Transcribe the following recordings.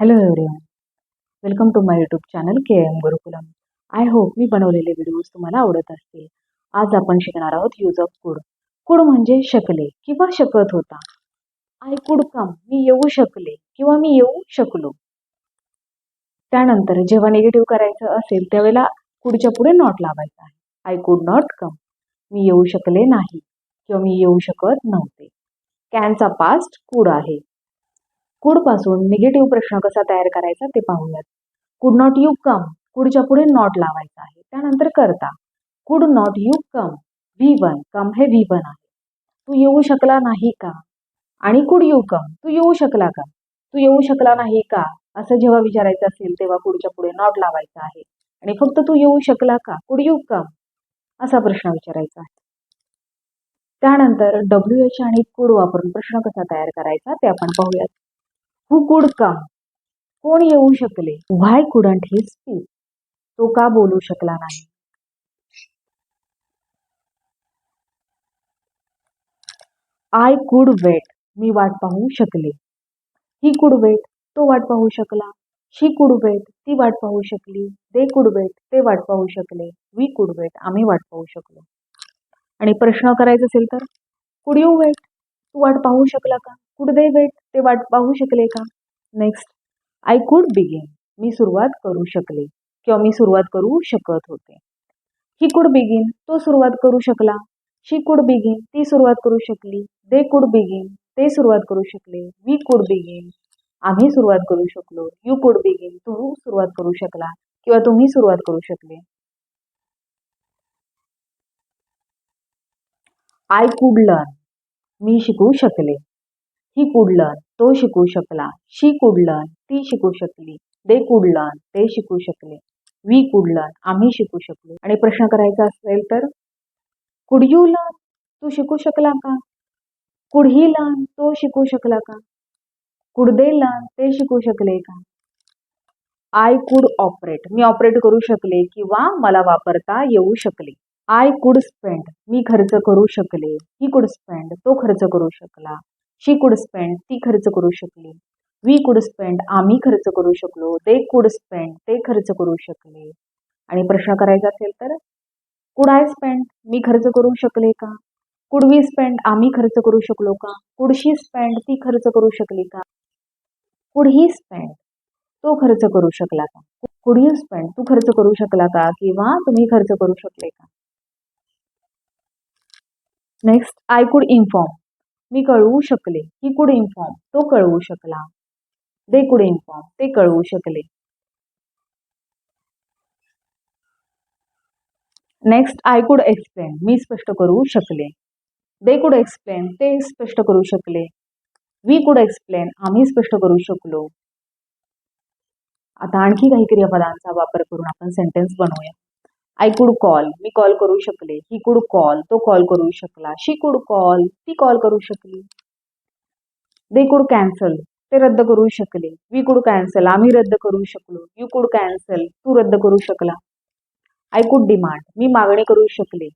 Hello everyone welcome to my YouTube channel K M Gurukulam I hope मी बनवलेले videos तुम्हाला आवडत असतील. आज आपण शिकणार आहोत यूज ऑफ कुड कुड म्हणजे शकले किंवा शकत होता. आय कुड कम मी येऊ शकले किंवा मी येऊ शकलो. त्यानंतर जेव्हा निगेटिव्ह करायचं असेल त्यावेळेला कुडच्या पुढे नॉट लावायचा आहे. आय कुड नॉट कम मी येऊ शकले नाही किंवा मी येऊ शकत नव्हते. कॅनचा पास्ट कुड आहे. कुडपासून निगेटिव्ह प्रश्न कसा तयार करायचा ते पाहूयात. कुड नॉट यू कम कुडच्या पुढे नॉट लावायचा आहे. त्यानंतर करता. Could not you come V one come हे व्ही वन आहे. तू येऊ शकला नाही का? आणि कुड यू कम तू येऊ शकला का? तू येऊ शकला नाही का? असं जेव्हा विचारायचं असेल तेव्हा कुडच्या पुढे नॉट लावायचा आहे. आणि फक्त तू येऊ शकला का? कुड यू कम असा प्रश्न विचारायचा आहे. त्यानंतर डब्ल्यू एच आणि कुड वापरून प्रश्न कसा तयार करायचा ते आपण पाहूयात. हु कुड कम कोण येऊ शकले? व्हाय कुडंट ही स्पीक तो का बोलू शकला नाही? आय कुड वेट मी वाट पाहू शकले. ही कुड वेट तो वाट पाहू शकला. शी कुड वेट ती वाट पाहू शकली. दे कुड वेट ते वाट पाहू शकले. वी कुड वेट आम्ही वाट पाहू शकलो. आणि प्रश्न करायचा असेल तर कुड यू वेट तू वाट पाहू शकला का? कुड दे वेट ते वाट पाहू शकले का? नेक्स्ट आय कुड बिगिन मी सुरुवात करू शकले किंवा मी सुरुवात करू शकत होते. ही कुड बिगिन तो सुरुवात करू शकला. शी कुड बिगिन ती सुरुवात करू शकली. दे कुड बिगिन ते सुरुवात करू शकले. वी कुड बिगिन आम्ही सुरुवात करू शकलो. यू कुड बिगिन तू सुरुवात करू शकला किंवा तुम्ही सुरुवात करू शकले. आय कुड लर्न मी शिकू शकले. ही कुड लर्न तो शिकू शकला. शी कुड लर्न ती शिकू शकली. दे कुड लर्न ते शिकू शकले. वी कुड लर्न आम्ही शिकू शकलो. आणि प्रश्न करायचा असेल तर कुड यू लर्न तू शिकू शकला का? कुड ही लर्न तो शिकू शकला का? कुड दे लर्न ते शिकू शकले का? I could operate me operate करू शकले किंवा मला वापरता येऊ शकले. आय कुड स्पेंड मी खर्च करू शकले. ही कुड स्पेंड तो खर्च करू शकला. शी कुड स्पेंड ती खर्च करू शकली. वी कुड स्पेंड आम्ही खर्च करू शकलो. दे कुड स्पेंड ते खर्च करू शकले. आणि प्रश्न करायचा असेल तर कुड आय स्पेंड मी खर्च करू शकले का? कुड वी स्पेंड आम्ही खर्च करू शकलो का? कुड शी स्पेंड ती खर्च करू शकली का? कुड ही स्पेंड तो खर्च करू शकला का? कुड यू स्पेंड तू खर्च करू शकला का? किंवा तुम्ही खर्च करू शकले का? Next I could inform. मी कळवू शकले ही कुड इन्फॉर्म तो कळवू शकला. दे कुड इन्फॉर्म ते कळवू शकले. नेक्स्ट आय कुड एक्सप्लेन मी स्पष्ट करू शकले. दे कुड एक्सप्लेन ते स्पष्ट करू शकले. वी कुड एक्सप्लेन आम्ही स्पष्ट करू शकलो. आता आणखी काही क्रियापदांचा वापर करून आपण सेंटेन्स बनवूया. I could call me call करू शकले. ही कुड कॉल तो कॉल करू शकला. शी कुड कॉल ती कॉल करू शकली. दे कुड कॅन्सल ते रद्द करू शकले. वी कुड कॅन्सल आम्ही रद्द करू शकलो. यू कुड कॅन्सल तू रद्द करू शकला. आय कुड डिमांड मी मागणी करू शकले.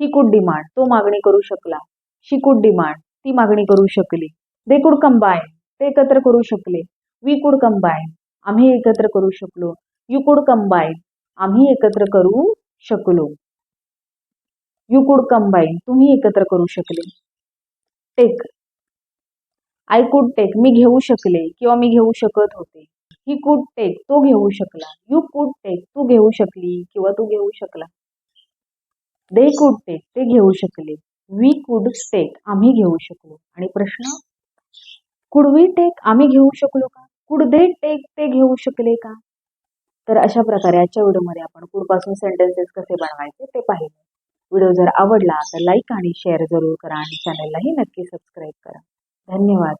ही कुड डिमांड तो मागणी करू शकला. शी कुड डिमांड ती मागणी करू शकली. दे कुड कंबाईन ते एकत्र करू शकले. वी कुड कंबाईन आम्ही एकत्र करू शकलो. यू कुड कंबाईन आम्ही एकत्र करू शकलो. यू कुड कंबाईन तुम्ही एकत्र करू शकले. टेक. आय कुड टेक मी घेऊ शकले किंवा मी घेऊ शकत होते. ही कुड टेक तो घेऊ शकला. यू कुड टेक तू घेऊ शकली किंवा तू घेऊ शकला. दे कुड टेक ते घेऊ शकले. वी कुड टेक आम्ही घेऊ शकलो. आणि प्रश्न? कुड वी टेक आम्ही घेऊ शकलो का? कुड दे टेक ते घेऊ शकले का? तर अशा प्रकारे आजच्या व्हिडिओमध्ये आपण कुडपासून सेंटेन्सेस कसे बनवायचे ते पाहिले. व्हिडिओ जर आवडला तर लाईक आणि शेअर जरूर करा आणि चॅनललाही नक्की सबस्क्राईब करा. धन्यवाद.